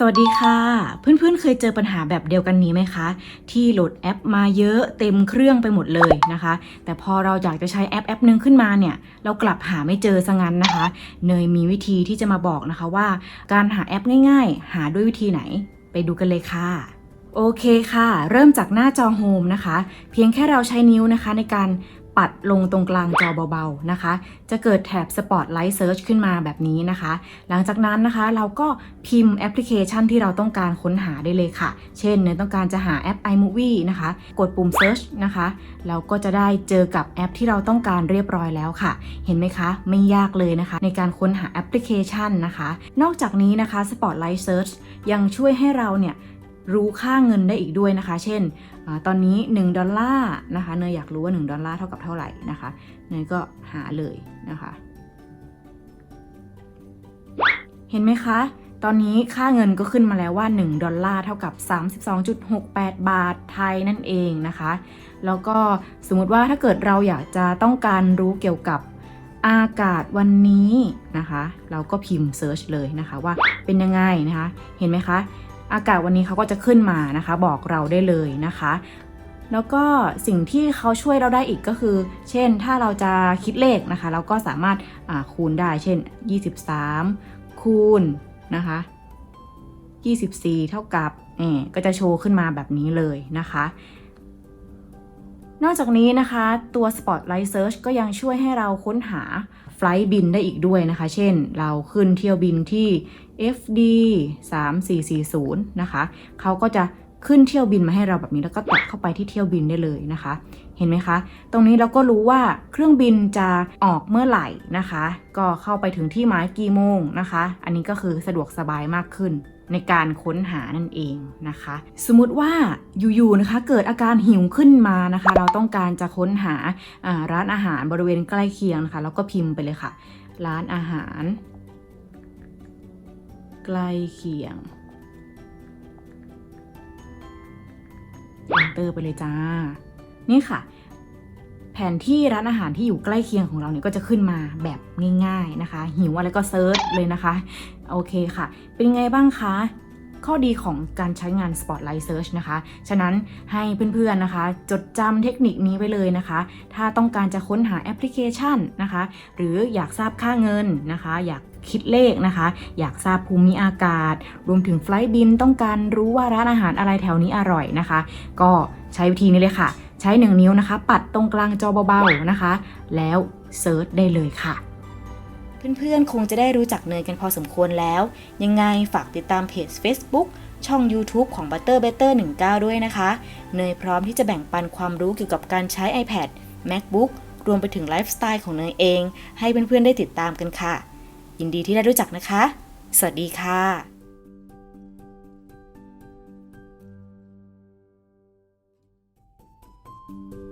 สวัสดีค่ะ เพื่อนๆ เคยเจอปัญหาแบบเดียวกันนี้ไหมคะ ที่โหลดแอปมาเยอะเต็มเครื่องไปหมดเลยนะคะ แต่พอเราอยากจะใช้แอปแอปหนึงขึ้นมาเนี่ย เรากลับหาไม่เจอซะงั้นนะคะ เนยมีวิธีที่จะมาบอกนะคะว่า การหาแอปง่าย ๆ หาด้วยวิธีไหน ไปดูกันเลยค่ะโอเคค่ะ เริ่มจากหน้าจอโฮมนะคะ เพียงแค่เราใช้นิ้วนะคะในการ ปัดลงตรงกลางจอเบาๆนะคะ จะเกิดแถบ Spotlight Search ขึ้นมาแบบนี้นะคะ หลังจากนั้นนะคะเราก็พิมพ์แอปพลิเคชันที่เราต้องการค้นหาได้เลยค่ะ เช่นเนยต้องการจะหาแอป iMovie นะคะ กดปุ่ม Search นะคะเราก็จะได้เจอกับแอปที่เราต้องการเรียบร้อยแล้วค่ะ เห็นไหมคะ ไม่ยากเลยนะคะ ในการค้นหาแอปพลิเคชันนะคะ นอกจากนี้นะคะ Spotlight Search ยังช่วยให้เราเนี่ย รู้ค่าเงินได้อีกด้วยนะคะ เช่นอตอนนี้ 1 ดอลลาร์นะคะเนยอยากรู้ว่า 1 ดอลลาร์เท่ากับเท่าไหร่นะคะเนยก็หาเลยนะคะ เห็นไหมคะ ตอนนี้ค่าเงินก็ขึ้นมาแล้วว่า 1 ดอลลาร์เท่ากับ 32.68 บาทไทยนั่นเองนะคะ แล้วก็สมมติว่าถ้าเกิดเราอยากจะต้องการรู้เกี่ยวกับอากาศวันนี้นะคะ เราก็พิมพ์ search เลยนะคะว่าเป็นยังไงนะคะ เห็นไหมคะ อากาศวันนี้เขาก็จะขึ้นมานะคะ บอกเราได้เลยนะคะ แล้วก็สิ่งที่เขาช่วยเราได้อีกก็คือ เช่นถ้าเราจะคิดเลขนะคะ เราก็สามารถคูณได้ เช่น 23 คูณนะคะ24 เท่ากับเออก็จะโชว์ขึ้นมาแบบนี้เลยนะคะ นอกจากนี้นะคะ ตัว Spotlight Search ก็ยังช่วยให้เราค้นหาไฟล์บินได้อีกด้วยนะคะ เช่น เราขึ้นเที่ยวบินที่ FD 3440นะคะเขาก็จะขึ้นเที่ยวบินมาให้เราแบบนี้แล้วก็ตัดเข้าไปที่เที่ยวบินได้เลยนะคะ เห็นไหมคะ ตรงนี้เราก็รู้ว่าเครื่องบินจะออกเมื่อไหร่นะคะ ก็เข้าไปถึงที่หมายกี่โมงนะคะ อันนี้ก็คือสะดวกสบายมากขึ้นในการค้นหานั่นเองนะคะ สมมติว่าอยู่ๆนะคะเกิดอาการหิวขึ้นมานะคะ เราต้องการจะค้นหาอ่าร้านอาหารบริเวณใกล้เคียงนะคะแล้วก็พิมพ์ไปเลยค่ะ ร้านอาหาร ใกล้เคียงเติมไปเลยจ้า นี่ค่ะ แผนที่ร้านอาหารที่อยู่ใกล้เคียงของเราเนี่ยก็จะขึ้นมาแบบง่าย ๆนะคะ หิวอะไรก็เซิร์ชเลยนะคะ โอเคค่ะ เป็นไงบ้างคะ ข้อดีของการใช้งาน Spotlight Search นะคะ ฉะนั้นให้เพื่อนๆนะคะ จดจำเทคนิคนี้ไว้เลยนะคะ ถ้าต้องการจะค้นหาแอปพลิเคชันนะคะ หรืออยากทราบค่าเงินนะคะ อยากคิดเลขนะคะ อยากทราบภูมิอากาศ รวมถึงไฟล์บินต้องการรู้ว่าร้านอาหารอะไรแถวนี้อร่อยนะคะ ก็ใช้วิธีนี้เลยค่ะ ใช้หนึ่งนิ้วนะคะ ปัดตรงกลางจอเบาๆนะคะ แล้วเซิร์ชได้เลยค่ะ เพื่อนๆ คงจะได้รู้จักเนยกันพอสมควรแล้ว ยังไงฝากติดตามเพจ Facebook ช่อง YouTube ของ Butter Better 19 ด้วยนะคะ เนยพร้อมที่จะแบ่งปันความรู้เกี่ยวกับการใช้ iPad MacBook รวมไปถึงไลฟ์สไตล์ของเนยเอง ให้เพื่อนๆ ได้ติดตามกันค่ะ ยินดีที่ได้รู้จักนะคะ สวัสดีค่ะ Thank